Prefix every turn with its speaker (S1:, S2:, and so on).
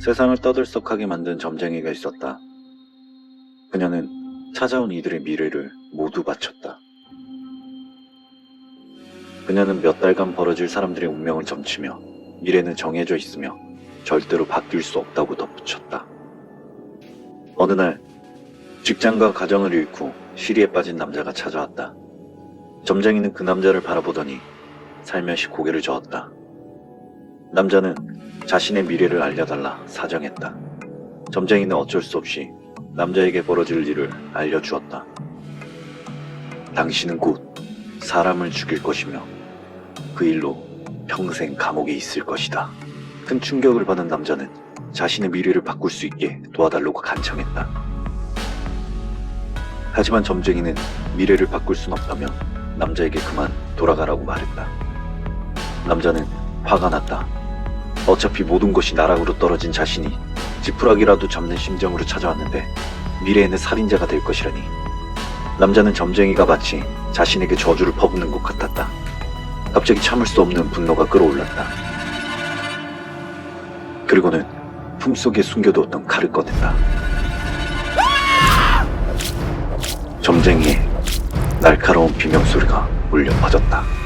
S1: 세상을 떠들썩하게 만든 점쟁이가 있었다. 그녀는 찾아온 이들의 미래를 모두 바쳤다. 그녀는 몇 달간 벌어질 사람들의 운명을 점치며 미래는 정해져 있으며 절대로 바뀔 수 없다고 덧붙였다. 어느 날 직장과 가정을 잃고 시리에 빠진 남자가 찾아왔다. 점쟁이는 그 남자를 바라보더니 살며시 고개를 저었다. 남자는 자신의 미래를 알려달라 사정했다. 점쟁이는 어쩔 수 없이 남자에게 벌어질 일을 알려주었다. 당신은 곧 사람을 죽일 것이며 그 일로 평생 감옥에 있을 것이다. 큰 충격을 받은 남자는 자신의 미래를 바꿀 수 있게 도와달라고 간청했다. 하지만 점쟁이는 미래를 바꿀 순 없다며 남자에게 그만 돌아가라고 말했다. 남자는 화가 났다. 어차피 모든 것이 나락으로 떨어진 자신이 지푸라기라도 잡는 심정으로 찾아왔는데 미래에는 살인자가 될 것이라니. 남자는 점쟁이가 마치 자신에게 저주를 퍼붓는 것 같았다. 갑자기 참을 수 없는 분노가 끌어올랐다. 그리고는 품속에 숨겨두었던 칼을 꺼냈다. 점쟁이의 날카로운 비명소리가 울려 퍼졌다.